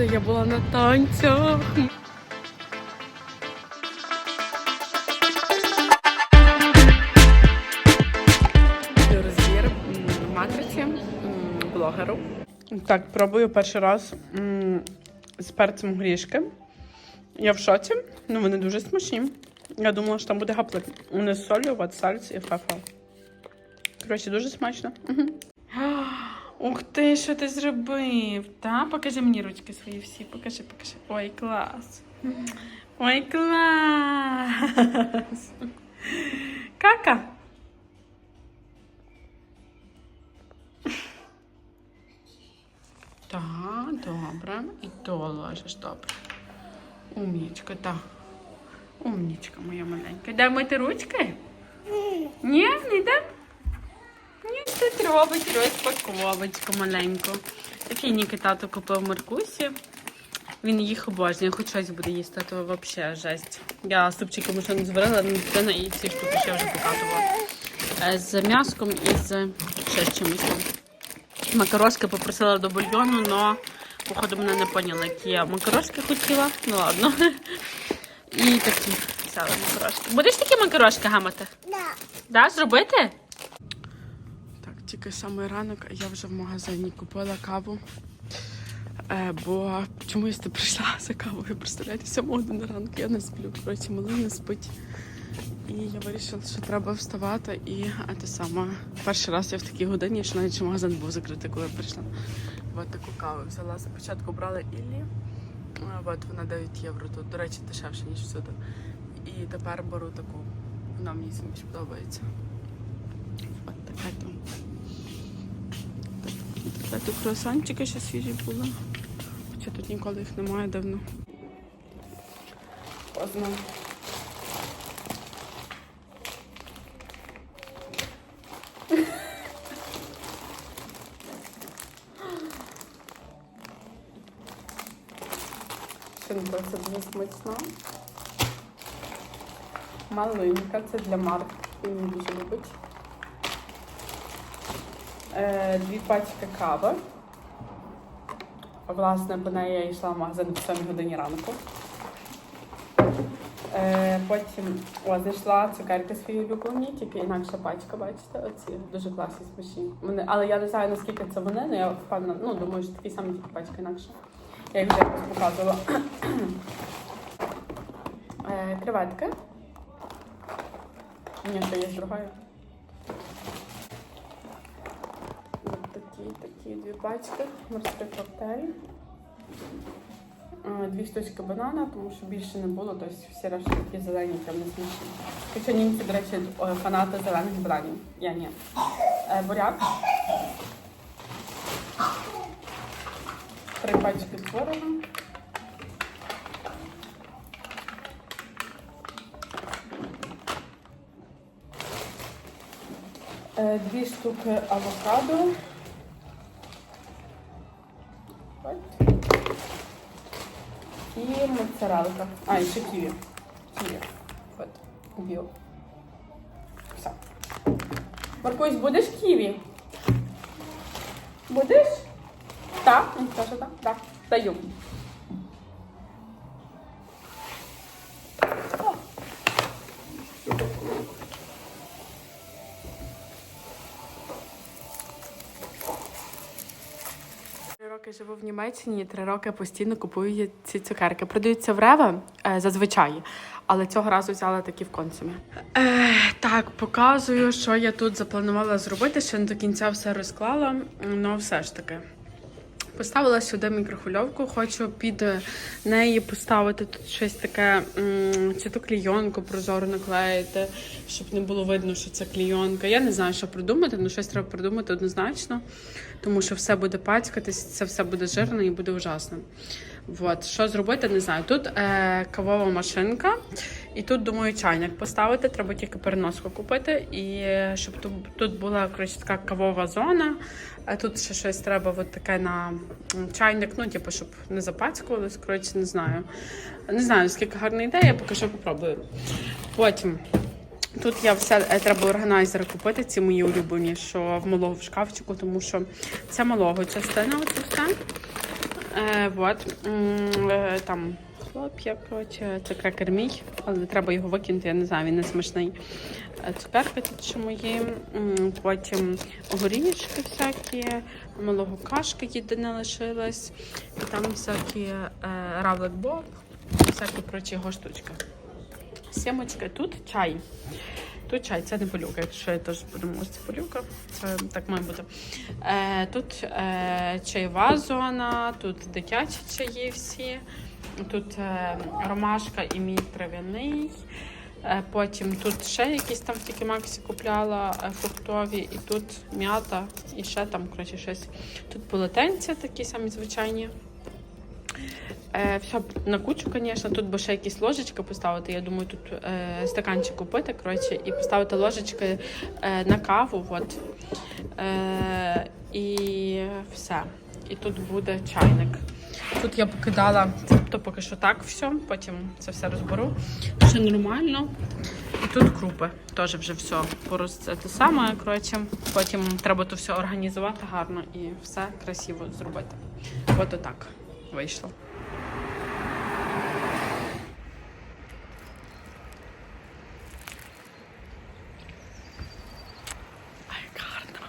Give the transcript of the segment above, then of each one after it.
Я була на танцях. Розбір матриці блогеру. Так, пробую перший раз з перцем грішки. Я в шоці, ну вони дуже смачні. Я думала, що там буде гаплик. Вони з солью, от сальці і фефа. Коротше, дуже смачно. Мгм. Ух ти, що ти зробив? Та? Покажи мені ручки свої всі. Покажи, покажи. Ой, клас. Ой, клас. Кака. Так, добре. І то ложиш, добре. Умнічка, так. Умнічка моя маленька. Дай мити ручки? Ні, не йде? Робить розпаковочку маленьку. Такий Ніки тато купив Маркусі. Він їх обожнює, хоч щось буде їсти, то взагалі жесть. Я супчики ще не зварила, але дитина і ці штуки ще вже покатувала. Е, З м'яском і з ще з чимось там. Макарошки попросила до бульйону, але, походу, мене не поняла, які я макарошки хотіла. Ну ладно. І такі взяла макарошки. Будеш такі макарошки гамати? Да. Да, зробити? Тільки самий ранок, а я вже в магазині купила каву. Е, бо чомусь ти прийшла за кавою, представляєте, 7 години ранку я не сплю. Коротше, малий не спить. І я вирішила, що треба вставати і а те саме. Перший раз я в такій годині, що навіть магазин був закритий, коли я прийшла. От таку каву взяла. Спочатку брала Іллі. Е, От вона 9 євро тут, до речі, дешевше, ніж всюди. І тепер беру таку. Вона мені більш подобається. От така там. Тут круасанчики ще свіжі були. Хоча тут ніколи їх немає давно. Поздно. Шинка це дуже смачно. Малинка, це для Марк. Він її дуже любить. Е, дві пачки кави. Власне, по неї я йшла в магазин в 7 годині ранку. Е, потім о, зайшла цукерки свої улюблені, тільки інакша пачка, бачите, оці дуже класні смачні. Вони, але я не знаю наскільки це вони, але я впевнена, ну думаю, що такі самі тільки пачка інакша. Я їх вже якось показувала. е, креветки. Ні, то є друга. Ось такі, дві пачки, морський коктейль. Дві штучки банана, тому що більше не було, тобто всі решта такі зелені, там не смішні. Хоча німці, до речі, е, фанати зелених бананів. Я ні. Е, Буряк. Три пачки творога. Е, Дві штуки авокадо. І моцарелка. А, і ще ківі. Ківі. От. Біо. Все. Маркусь, будеш ківі? Будеш? Так? Він каже так? Так. Даю. Роки живу в Німеччині, три роки постійно купую ці цукерки. Продаються в Рева е, зазвичай, але цього разу взяла такі в консумі. Е, так, показую, що я тут запланувала зробити. Ще не до кінця все розклала, але все ж таки. Поставила сюди мікрохвильовку, хочу під неї поставити тут щось таке, чи то клійонку прозору наклеїти, щоб не було видно, що це клійонка. Я не знаю, що придумати, але щось треба придумати однозначно, тому що все буде пацькатись, це все буде жирно і буде ужасно. От, що зробити, не знаю. Тут е, кавова машинка, і тут, думаю, чайник поставити. Треба тільки переноску купити. І е, щоб тут, тут була коротше, така кавова зона. А тут ще щось треба от таке на чайник, ну, типу, щоб не запацькувалось. Коротше, не знаю. Не знаю, скільки гарна ідея, поки що попробую. Потім. Тут я все е, треба органайзери купити, ці мої улюблені, що в малого в шкафчику, тому що це малого частина, оце все. Е, вот. Е, там хлоп'я, коротше, це крекер але треба його викинути, я не знаю, він не смачний. Е, Цукерки тут ще мої, потім горішки всякі, малого кашки єдине лишилось. І там всякі е, равлик боб, всякі прочі його штучки. Сімочки, тут чай. Тут чай, це не полюка. Якщо я теж це полюка, це так має бути. Е, тут е, чайова зона, тут дитячі чаї всі, тут е, ромашка і мій трав'яний. Е, потім тут ще якісь там тільки Максі купляла е, фруктові, і тут м'ята, і ще там, коротше, щось. Тут полотенця такі самі звичайні. Е, все на кучу, звісно. Тут би ще якісь ложечки поставити. Я думаю, тут е, стаканчик купити, коротше, і поставити ложечки е, на каву. От. Е, і все. І тут буде чайник. Тут я покидала, тобто поки що так все, потім це все розберу. Все нормально. І тут крупи. Теж вже все пороз це те саме. Коротше, потім треба то все організувати гарно і все красиво зробити. От отак вийшло. Ай, як гарно.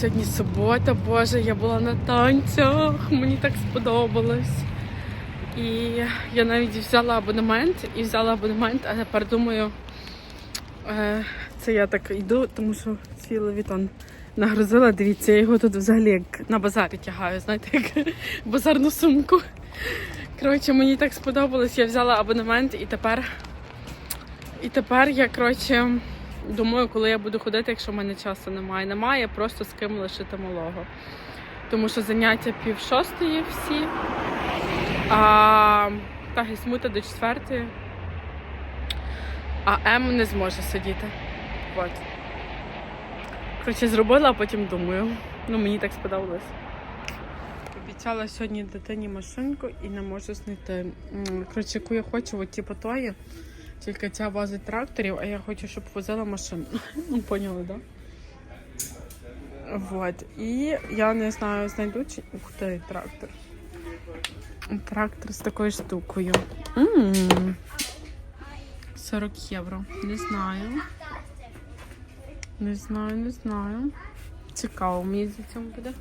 Сьогодні субота, боже, я була на танцях, мені так сподобалось. І я навіть взяла абонемент і взяла абонемент, а тепер думаю, е, це я так йду, тому що свій левітон нагрузила. Дивіться, я його тут взагалі як на базарі тягаю, знаєте, як базарну сумку. Коротше, мені так сподобалось, я взяла абонемент і тепер. І тепер я, коротше, думаю, коли я буду ходити, якщо в мене часу немає. Немає, просто з ким лишити малого. Тому що заняття пів шостої всі. А та гісмута до четвертої. А М не зможе сидіти. От. Коротше, зробила, а потім думаю. Ну, мені так сподобалось. Обіцяла сьогодні дитині машинку і не можу знайти. Коротше, яку я хочу, от типу тої. Тільки ця возить тракторів, а я хочу, щоб возила машину. Ну, поняли, так? Да? Вот. І я не знаю, знайду чи. Ух ти, трактор. Трактор з такою штукою. М, 40 євро. Не знаю. Не знаю, не знаю. Цікаво, мені за цьому буде.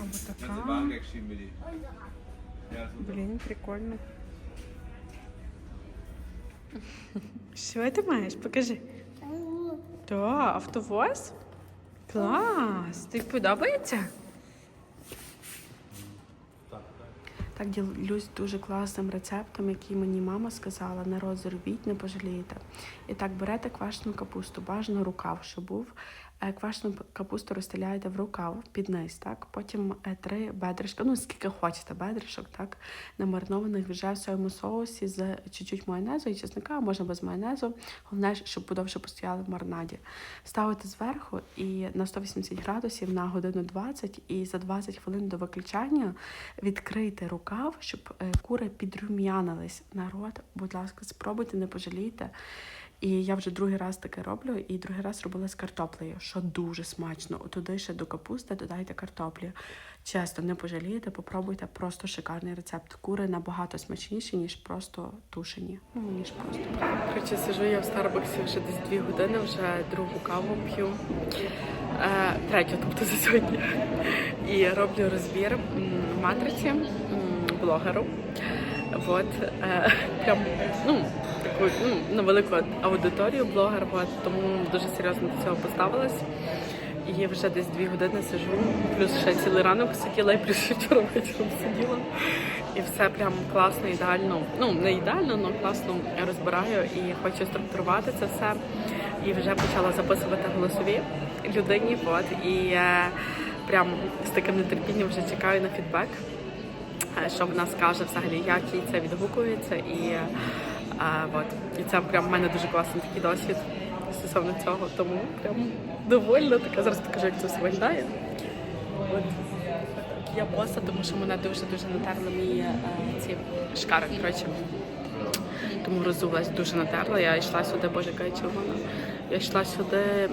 Або така. Блін, прикольно. Що ти маєш? Покажи. Та, автовоз? Клас! Тобі подобається? Так ділюсь дуже класним рецептом, який мені мама сказала, не розірвіть, не пожалієте. І так берете квашену капусту, бажано рукав, щоб був. Е, Квашену капусту розстеляєте в рукав під низ, так? Потім е, три бедришка, ну скільки хочете бедришок, так? Намаринованих вже в своєму соусі з чуть-чуть майонезу і чесника, можна без майонезу. Головне, щоб подовше постояли в маринаді. Ставите зверху і на 180 градусів на годину 20 і за 20 хвилин до виключання відкрийте рукав, щоб е, кури підрум'янились. Народ, будь ласка, спробуйте, не пожалійте. І я вже другий раз таке роблю, і другий раз робила з картоплею, що дуже смачно. Туди ще до капусти додайте картоплю. Чесно, не пожалієте, попробуйте просто шикарний рецепт. Кури набагато смачніші, ніж просто тушені. Ну, ніж просто. Коротше, сижу я в Старбаксі вже десь дві години, вже другу каву п'ю. Е, третю, тобто за сьогодні. І роблю розбір матриці блогеру. Вот, е, прям, ну, таку ну, на велику аудиторію блогер, тому дуже серйозно до цього поставилась. І вже десь дві години сижу, плюс ще цілий ранок сиділа, і плюс вчора вечором сиділа. І все прям класно, ідеально. Ну, не ідеально, але класно розбираю і хочу структурувати це все. І вже почала записувати голосові людині. От, і е, прям з таким нетерпінням вже чекаю на фідбек е, що вона скаже взагалі, як їй це відгукується. І, е, от. і це прям в мене дуже класний такий досвід стосовно цього. Тому прям довольна така. Зараз покажу, як це все виглядає. От. Я боса, тому що мене дуже-дуже натерли мої е, ці шкари. Коротше. тому розулась, дуже натерла. Я йшла сюди, боже, яка червона. Я йшла сюди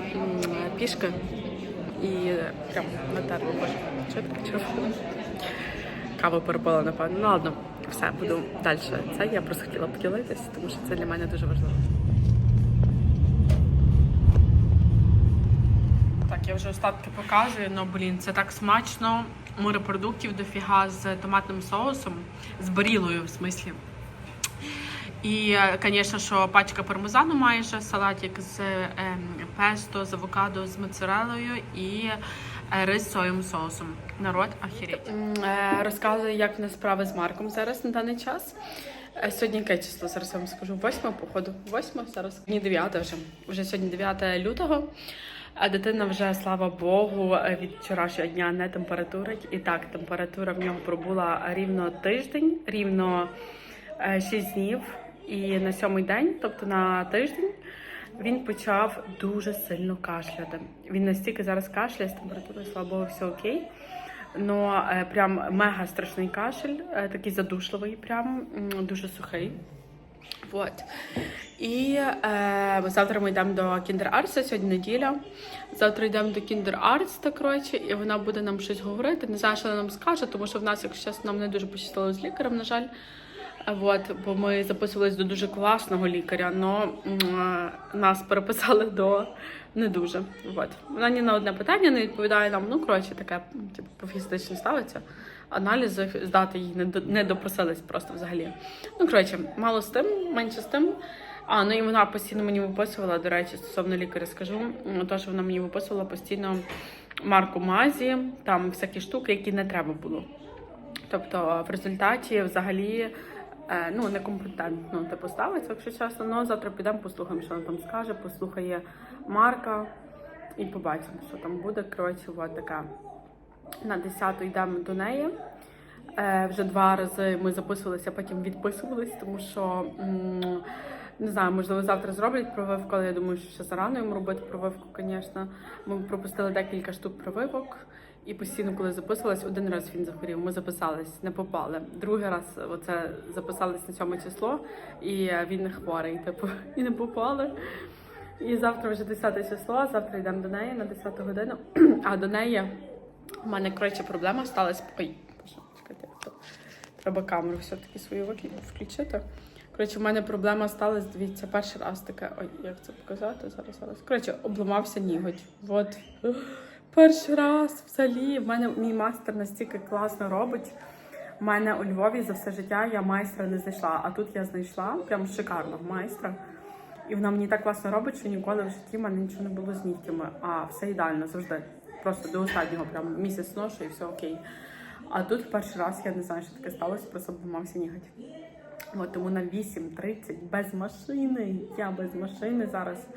пішки і прям натерла, боже, що таке червона. Каву перепила, напевно. Ну ладно, все, буду далі. Це я просто хотіла поділитись, тому що це для мене дуже важливо. Так, я вже остатки показую, ну блін, це так смачно. Морепродуктів дофіга з томатним соусом, з барілою в смислі. І, звісно, що пачка пармезану майже, салатик з ем, песто, з авокадо, з моцарелою і е, рис з соусом. Народ ахіріть. Е, розказую, як в нас справи з Марком зараз на даний час. Е, Сьогодні яке число? Зараз я вам скажу. Восьме, походу. Восьме, зараз. Сьогодні дев'яте вже. Вже сьогодні 9 лютого. А дитина вже, слава Богу, е, від вчорашнього дня не температурить. І так, температура в нього пробула рівно тиждень, рівно 6 днів. І на сьомий день, тобто на тиждень, він почав дуже сильно кашляти. Він настільки зараз кашляє з температурою, слава Богу, все окей. Но е, прям мега страшний кашель, е, такий задушливий, прям дуже сухий. Вот. І е, завтра ми йдемо до Kinder Arts, сьогодні неділя. Завтра йдемо до Kinder Arts, так коротше, і вона буде нам щось говорити. Не знаю, що вона нам скаже, тому що в нас, якщо чесно, нам не дуже пощастило з лікарем, на жаль. Вот, бо ми записувались до дуже класного лікаря, але нас переписали до не дуже. Вот. Вона ні на одне питання не відповідає нам. Ну, коротше, таке типу, пофігістично ставиться. Аналізи здати їй не, не допросились просто взагалі. Ну, коротше, мало з тим, менше з тим. А, ну і вона постійно мені виписувала, до речі, стосовно лікаря скажу, то, що вона мені виписувала постійно марку Мазі, там всякі штуки, які не треба було. Тобто в результаті взагалі ну, некомпетентно типу ставиться, якщо чесно. Ну, завтра підемо, послухаємо, що вона там скаже, послухає Марка і побачимо, що там буде. Коротше, от така. На 10 йдемо до неї. Е, вже два рази ми записувалися, потім відписувалися, тому що м, не знаю, можливо, завтра зроблять прививку, але я думаю, що ще зарано йому робити прививку, звісно. Ми пропустили декілька штук прививок. І постійно, коли записувалась, один раз він захворів. Ми записались, не попали. Другий раз оце записались на цьому число, і е, він не хворий, типу, і не попали. І завтра вже 10 число, завтра йдемо до неї на 10 годину. А до неї у мене коротше проблема сталася. Ой, боже, чекайте, треба камеру все-таки свою включити. Коротше, у мене проблема сталася, дивіться, перший раз таке. Ой, як це показати? Зараз, зараз. Коротше, обламався ніготь. От. Перший раз взагалі. В мене мій майстер настільки класно робить. У мене у Львові за все життя я майстра не знайшла, а тут я знайшла прям шикарного майстра. І вона мені так класно робить, що ніколи в житті в мене нічого не було з нігтями. А все ідеально завжди. Просто до останнього, прям місяць ношу і все окей. А тут перший раз я не знаю, що таке сталося, просто обламався ніготь. От тому на 8.30 без машини. Я без машини зараз.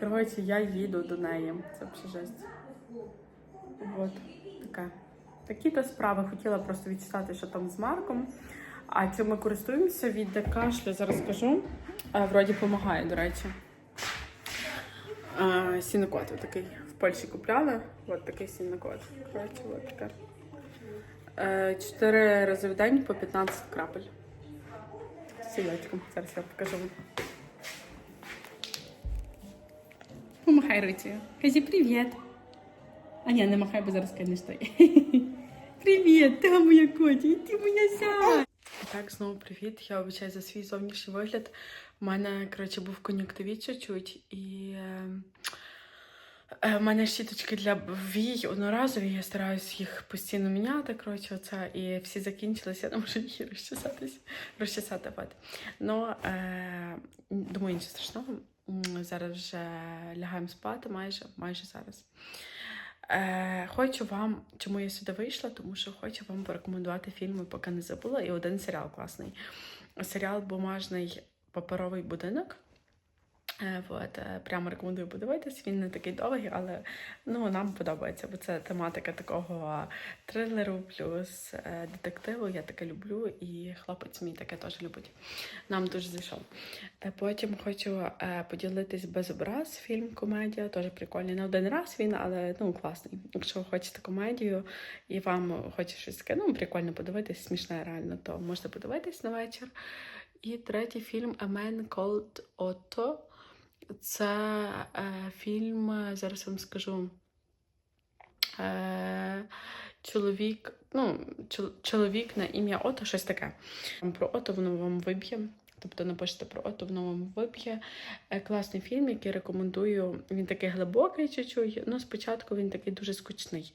Коротше, я їду до неї. Це вже жесть. От таке. Такі то справи хотіла просто відчитати, що там з Марком. А чим ми користуємося від кашлю, зараз скажу. Е, Вроді допомагає, до речі. Е, Сінокот такий. В Польщі купляли. От такий сінокот. Коротше, от таке. Е, Чотири рази в день по 15 крапель. Сілечком. Зараз я покажу. Помахай руці. Кажи привіт. А ні, не махай, бо зараз кинеш той. Привіт, ти моя котя, ти моя ся. Так, знову привіт. Я обіцяю за свій зовнішній вигляд. У мене, коротше, був кон'юктивіт чуть-чуть і. Е... е, У мене щіточки для вій одноразові, я стараюсь їх постійно міняти. Коротше, оце, і всі закінчилися, я не можу їх розчесатись, розчесати. Ну, е, думаю, нічого страшного. Зараз вже лягаємо спати майже, майже зараз. Е, хочу вам, чому я сюди вийшла, тому що хочу вам порекомендувати фільми, поки не забула, і один серіал класний. Серіал Бумажний паперовий будинок. Е, от, е, прямо рекомендую подивитись. Він не такий довгий, але ну, нам подобається, бо це тематика такого трилеру плюс е, детективу. Я таке люблю, і хлопець мій таке теж любить. Нам дуже зайшов. Потім хочу поділитись без образ. Фільм комедія, теж прикольний. Не один раз він, але ну класний. Якщо ви хочете комедію і вам хоче щось таке, ну прикольно подивитись, смішне реально, то можете подивитись на вечір. І третій фільм A Man Called Otto. Це е, фільм, зараз вам скажу. Е, чоловік, ну, чол- чоловік на ім'я Ото, щось таке. Про Ото воно вам виб'є. Тобто напишете про Ото, воно вам виб'є. Е, Класний фільм, який рекомендую. Він такий глибокий чуть-чуть. Ну, спочатку він такий дуже скучний.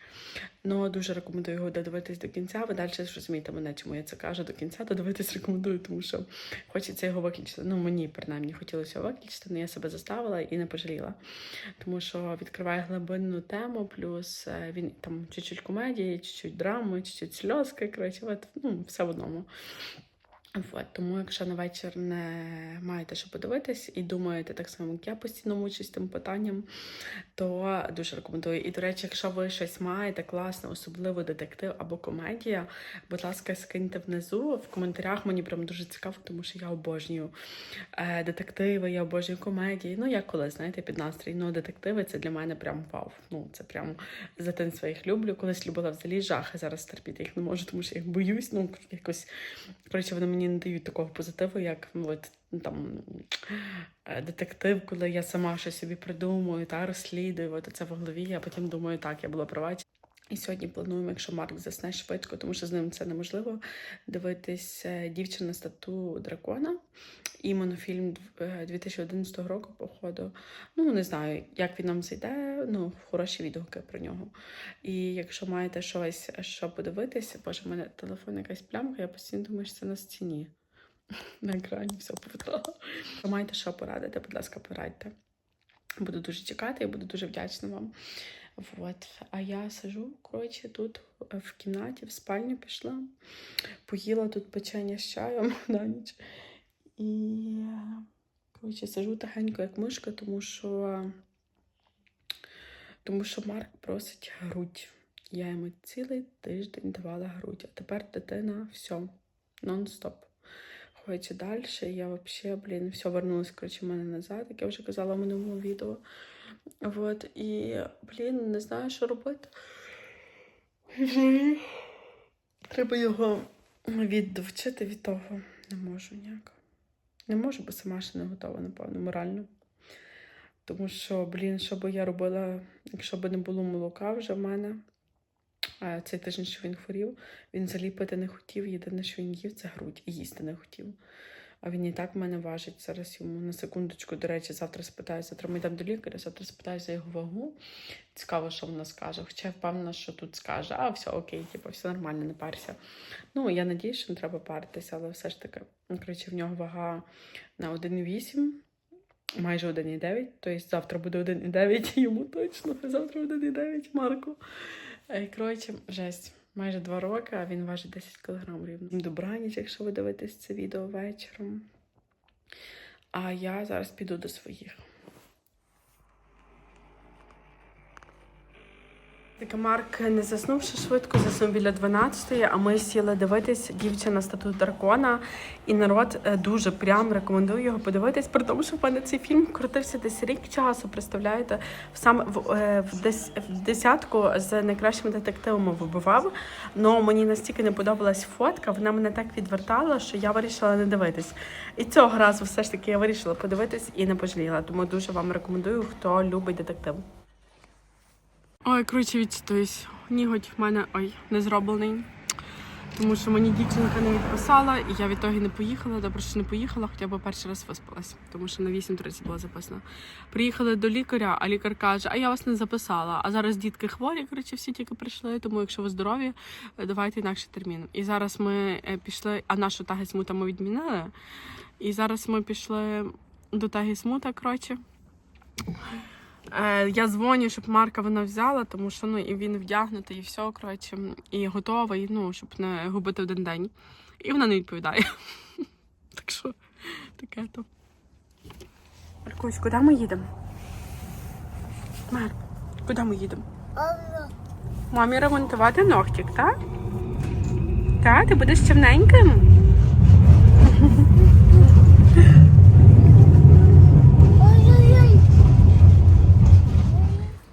Ну, дуже рекомендую його додивитись до кінця. Ви далі зрозумієте мене, чому я це кажу до кінця. Додивитись рекомендую, тому що хочеться його виключити. Ну, мені принаймні хотілося його виключити, але я себе заставила і не пожаліла. Тому що відкриває глибинну тему, плюс е, він там чуть-чуть комедії, чуть-чуть драми, чуть-чуть сльозки. Коротше, ну, все в одному. От, тому, якщо на вечір не маєте що подивитись і думаєте так само, як я постійно мучусь тим питанням, то дуже рекомендую. І, до речі, якщо ви щось маєте класне, особливо детектив або комедія, будь ласка, скиньте внизу в коментарях. Мені прям дуже цікаво, тому що я обожнюю е, детективи, я обожнюю комедії. Ну, як коли, знаєте, під настрій. Ну, детективи це для мене прям вау. Ну, це прям з дитинства їх люблю. Колись любила взагалі жахи. Зараз терпіти їх не можу, тому що я їх боюсь. Ну, якось коротше, вони мені не дають такого позитиву, як ну, от, ну, там е, детектив, коли я сама щось собі придумую та розслідую. От це в голові. А потім думаю, так, я була права. І сьогодні плануємо, якщо Марк засне швидко, тому що з ним це неможливо. Дивитись е, дівчина стату дракона. І монофільм е, 2011 року, походу. Ну, не знаю, як він нам зайде. Ну, хороші відгуки про нього. І якщо маєте щось, що подивитися, боже, в мене телефон якась плямка, я постійно думаю, що це на стіні. На екрані все повитала. Якщо маєте що порадити, будь ласка, порадьте. Буду дуже чекати і буду дуже вдячна вам. Вот. А я сижу, коротше, тут е, в кімнаті, в спальню пішла, поїла тут печення з чаєм на ніч. І коротше, сижу тихенько, як мишка, тому що, тому що Марк просить грудь. Я йому цілий тиждень давала грудь, а тепер дитина все, нон-стоп. Хоче далі. Я взагалі, блін, все вернулось, коротше, в мене назад, як я вже казала в минулому відео. Вот, і, блін, не знаю, що робити. Треба його відвчити від того. Не можу ніяк. Не можу, бо сама ще не готова, напевно, морально. Тому що, блін, що би я робила, якщо б не було молока вже в мене. А цей тиждень, що він хворів, він заліпити не хотів. Єдине, що він їв, це грудь. І їсти не хотів. А він і так в мене важить зараз йому на секундочку. До речі, завтра спитаю, завтра ми йдемо до лікаря, завтра спитаю за його вагу. Цікаво, що вона скаже. Хоча я впевнена, що тут скаже, а все окей, типу, все нормально, не парся. Ну, я надію, що не треба паритися, але все ж таки, ну, коротше, в нього вага на 1,8. Майже 1,9, тобто завтра буде 1,9 йому точно. Завтра 1,9 Марку. Е, Коротше, жесть. Майже два роки, а він важить 10 кг рівно. Добраніч, якщо ви дивитесь це відео вечором. А я зараз піду до своїх. Так, Марк, не заснувши швидко, заснув біля 12-ї, а ми сіли дивитись дівчина статут дракона. І народ е, дуже прям рекомендую його подивитись, при тому, що в мене цей фільм крутився десь рік часу, представляєте, в саме в, е, в, дес, в десятку з найкращими детективами вибивав. Но мені настільки не подобалась фотка, вона мене так відвертала, що я вирішила не дивитись. І цього разу все ж таки я вирішила подивитись і не пожаліла. Тому дуже вам рекомендую, хто любить детектив. Ой, коротше, відчитуюсь. Ніготь в мене ой, не зроблений. Тому що мені дівчинка не відписала, і я відтоді не поїхала. Добре, що не поїхала, хоча б перший раз виспалась, тому що на 8.30 було записано. Приїхали до лікаря, а лікар каже: А я вас не записала. А зараз дітки хворі, коротше, всі тільки прийшли. Тому, якщо ви здорові, е, давайте інакше термін. І зараз ми е, пішли, а нашу тагісмута ми відмінили. І зараз ми пішли до тагісмута, коротше. Е, я дзвоню, щоб Марка вона взяла, тому що ну і він вдягнутий, і все, коротше, і готовий, ну, щоб не губити один день. І вона не відповідає. Так що таке то. Маркусь, куди ми їдемо? Марк, куди ми їдемо? Мамі ремонтувати ногтик, так? Так, ти будеш чорненьким?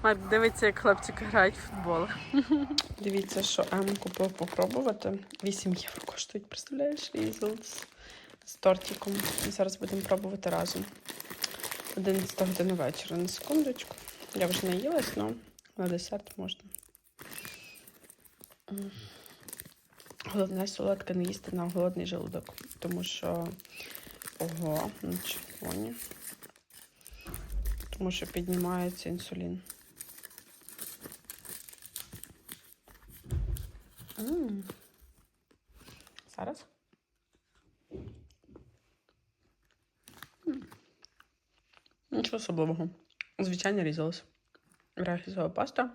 Марк дивиться, як хлопчики грають в футбол. Дивіться, що М купив попробувати. 8 євро коштують, представляєш? Різелс з тортиком. І зараз будемо пробувати разом. 11 година вечора. На секундочку. Я вже наїлась, але на десерт можна. Головне солодке не їсти на голодний желудок, тому що ого, на червоні. Тому що піднімається інсулін. М. Зараз. М. Нічого особливого. Звичайно різалась. Рахісова паста.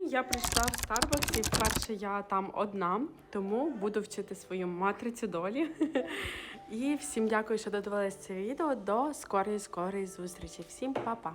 Я прийшла в Starbucks і вперше я там одна, тому буду вчити свою матрицю долі. І всім дякую, що додивилися це відео. До скорої скорої зустрічі. Всім па-па!